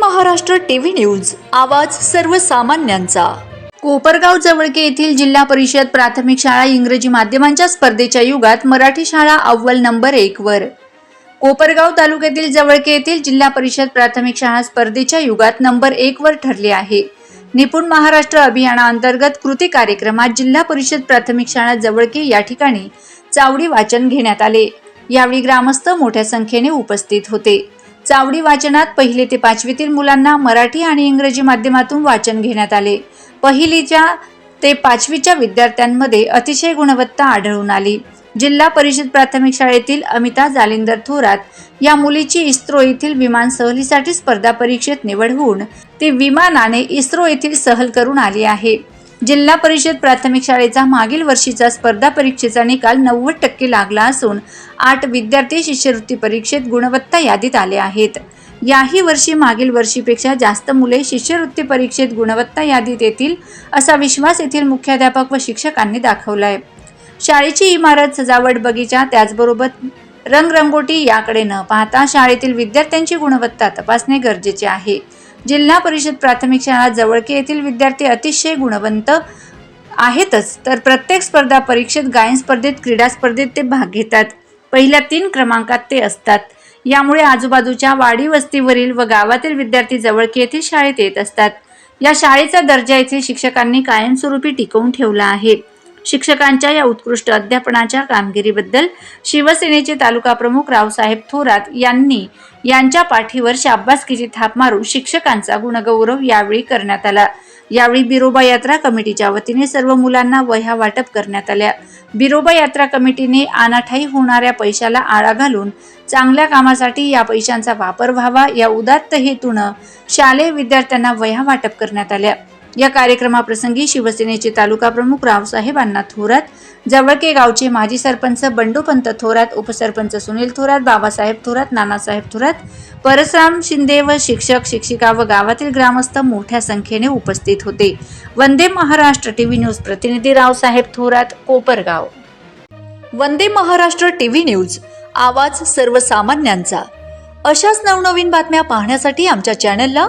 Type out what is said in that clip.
Maharashtra TV news. आवाज सर्वसामान्यांचा. कोपरगाव जवळके येथील जिल्हा परिषद प्राथमिक शाळा इंग्रजी माध्यमांच्या स्पर्धेच्या युगात मराठी शाळा अव्वल नंबर एक वर. कोपरगाव तालुक्यातील जवळके येथील जिल्हा परिषद प्राथमिक शाळा स्पर्धेच्या युगात नंबर एक वर ठरले आहे. निपुण महाराष्ट्र अभियानाअंतर्गत कृती कार्यक्रमात जिल्हा परिषद प्राथमिक शाळा जवळके या ठिकाणी चावडी वाचन घेण्यात आले. यावेळी ग्रामस्थ मोठ्या संख्येने उपस्थित होते. चावडी वाचनात पहिले ते पाचवीतील मुलांना मराठी आणि इंग्रजी माध्यमातून वाचन घेण्यात आले. पहिलीच्या ते पाचवीच्या विद्यार्थ्यांमध्ये अतिशय गुणवत्ता आढळून आली. जिल्हा परिषद प्राथमिक शाळेतील अमिता जालिंदर थोरात या मुलीची इस्रो येथील विमान सहलीसाठी स्पर्धा परीक्षेत निवड होऊन ती विमानाने इस्रो येथील सहल करून आली आहे. जिल्हा परिषद प्राथमिक शाळेचा मागील वर्षीचा स्पर्धा परीक्षेचा निकाल नव्वद टक्के लागला असून आठ विद्यार्थी शिष्यवृत्ती परीक्षेत गुणवत्ता यादीत आले आहेत. याही वर्षी मागील वर्षीपेक्षा जास्त मुले शिष्यवृत्ती परीक्षेत गुणवत्ता यादीत येतील असा विश्वास येथील मुख्याध्यापक व शिक्षकांनी दाखवलाय. शाळेची इमारत सजावट बगीचा त्याचबरोबर रंगरंगोटी याकडे न पाहता शाळेतील विद्यार्थ्यांची गुणवत्ता तपासणे गरजेचे आहे. जिल्हा परिषद प्राथमिक शाळा जवळके येथील विद्यार्थी अतिशय गुणवंत आहेतच तर प्रत्येक स्पर्धा परीक्षेत गायन स्पर्धेत क्रीडा स्पर्धेत ते भाग घेतात. पहिल्या तीन क्रमांकात ते असतात. यामुळे आजूबाजूच्या वाडी वस्तीवरील व गावातील विद्यार्थी जवळके येथील शाळेत येत असतात. या शाळेचा दर्जा येथील शिक्षकांनी कायमस्वरूपी टिकवून ठेवला आहे. शिक्षकांच्या या उत्कृष्ट अध्यापनाच्या कामगिरीबद्दल शिवसेनेचे तालुका प्रमुख रावसाहेब थोरात यांनी यांच्या पाठीवर शाब्बासकीची थाप मारून शिक्षकांचा गुणगौरव यावेळी करण्यात आला. यावेळी बिरोबा यात्रा कमिटीच्या वतीने सर्व मुलांना वह्या वाटप करण्यात आल्या. बिरोबा यात्रा कमिटीने अनाठाई होणाऱ्या पैशाला आळा घालून चांगल्या कामासाठी या पैशांचा वापर व्हावा या उदात्त हेतूनं शालेय विद्यार्थ्यांना वह्या वाटप करण्यात आल्या. या कार्यक्रमाप्रसंगी शिवसेनेचे तालुका प्रमुख रावसाहेब अण्णा थोरात जवळके गावचे माजी सरपंच बंडोपंत थोरात उपसरपंच सुनील थोरात बाबासाहेब थोरात नानासाहेब थोरात परसराम शिंदे व शिक्षक शिक्षिका व गावातील ग्रामस्थ मोठ्या संख्येने उपस्थित होते. वंदे महाराष्ट्र टीव्ही न्यूज प्रतिनिधी रावसाहेब थोरात कोपरगाव. वंदे महाराष्ट्र टीव्ही न्यूज आवाज सर्वसामान्यांचा. अशाच नवनवीन बातम्या पाहण्यासाठी आमच्या चॅनलला